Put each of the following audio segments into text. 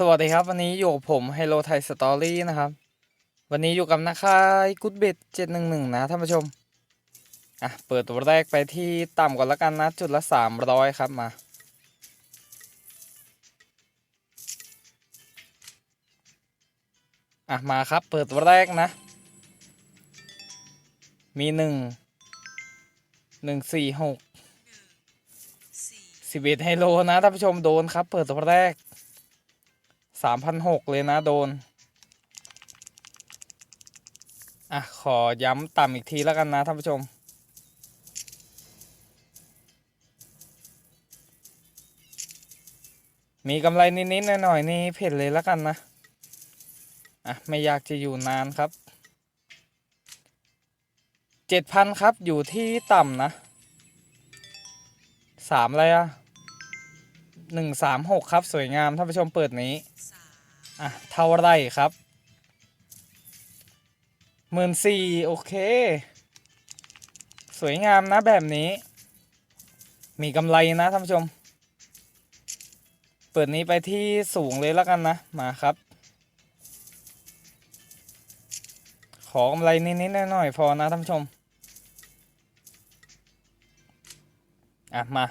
สวัสดีครับ วันนี้อยู่กับผมไฮโลไทยสตอรี่นะครับ วันนี้อยู่กับนักค่ายกุดเบ็ดเจ็ดหนึ่งหนึ่งนะท่านผู้ชม อะ เปิดตัวแรกไปที่ต่ำก่อนแล้วกันนะ จุดละสามร้อยครับมา อะ มาครับ เปิดตัวแรกนะ มีหนึ่งหนึ่งสี่หกสิบเอ็ดไฮโลนะท่านผู้ชมโดนครับ เปิดตัวแรก สามพันหกเลยนะโดน อะ ขอย้ำต่ำอีกทีแล้วกันนะท่านผู้ชม มีกำไรนิดๆหน่อยๆนี่เผ็ดเลยแล้วกันนะ อะ ไม่อยากจะอยู่นานครับเจ็ดพันครับอยู่ที่ต่ำนะสามอะไรอะหนึ่งสามหกครับ สวยงามท่านผู้ชมเปิดนี้ อะ เท่าไรครับหมื่นสี่โอเค สวยงามนะแบบนี้ มีกำไรนะท่านผู้ชม เปิดนี้ไปที่สูงเลยแล้วกันนะ มาครับ ขอกำไรนิดๆหน่อยๆพอนะท่านผู้ชม อะ มา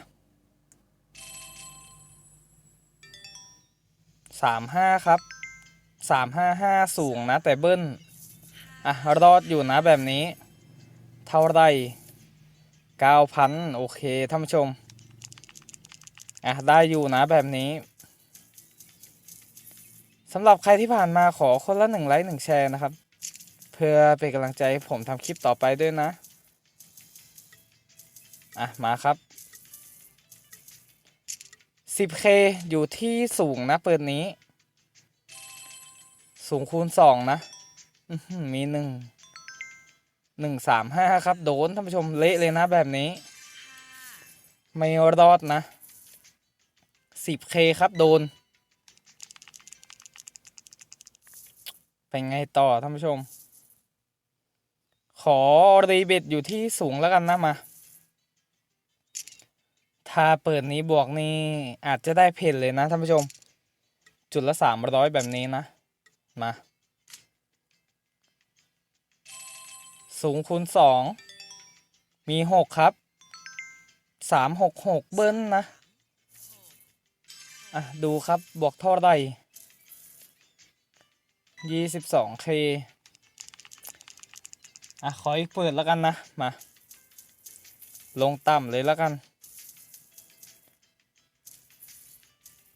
สามห้าครับ สามห้าห้าสูงนะ แต่เบิ้ลอะ รอดอยู่นะแบบนี้ เท่าไรเก้าพันโอเคท่านผู้ชม อะ ได้อยู่นะแบบนี้สำหรับใครที่ผ่านมาขอคนละหนึ่งไลค์หนึ่งแชร์นะครับ เพื่อเป็นกำลังใจให้ผมทำคลิปต่อไปด้วยนะ อะ มาครับ 10k อยู่ที่สูงนะเปิดนี้ สูงคูณสองนะมีหนึ่งหนึ่งสามห้าครับ โดนท่านผู้ชมเละเลยนะแบบนี้ ไม่รอดนะ 10k ครับโดน เป็นไงต่อท่านผู้ชม ขอรีเบ็ดอยู่ที่สูงแล้วกันนะมา ถ้าเปิดนี้บวกนี่อาจจะได้เพนเลยนะท่านผู้ชม จุดละสามร้อยแบบนี้นะ มา สูงคูณสองมีหกครับสามหกหกเบิ้ลนะ อะ ดูครับบวกเท่าไหร่ยี่สิบสองเคอะ ขออีกเปิดแล้วกันนะ มา ลงต่ำเลยแล้วกัน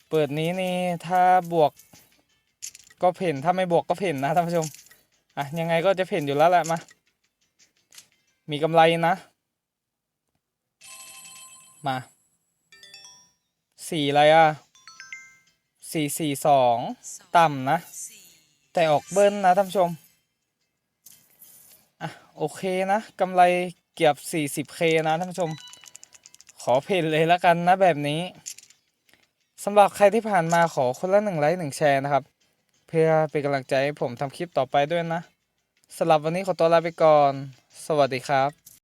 เปิดนี้นี่ ถ้าบวก ก็เพ่นถ้าไม่บวกก็เพ่นนะท่านผู้ชมอะยังไงก็จะเพ่นอยู่แล้วแหละมา มีกำไรนะ มาสี่อะไรอะสี่สี่สองต่ำนะ แต่ออกเบิ้ลนะท่านผู้ชมอะโอเคนะกำไรเกือบ 40k นะท่านผู้ชม ขอเพนเลยล้วกันนะแบบนี้สำหรับใครที่ผ่านมาขอคนละหนึ่งไลค์หนึ่งแชร์นะครับ เพื่อเป็นกำลังใจให้ผมทำคลิปต่อไปด้วยนะสำหรับวันนี้ขอตัวลาไปก่อน สวัสดีครับ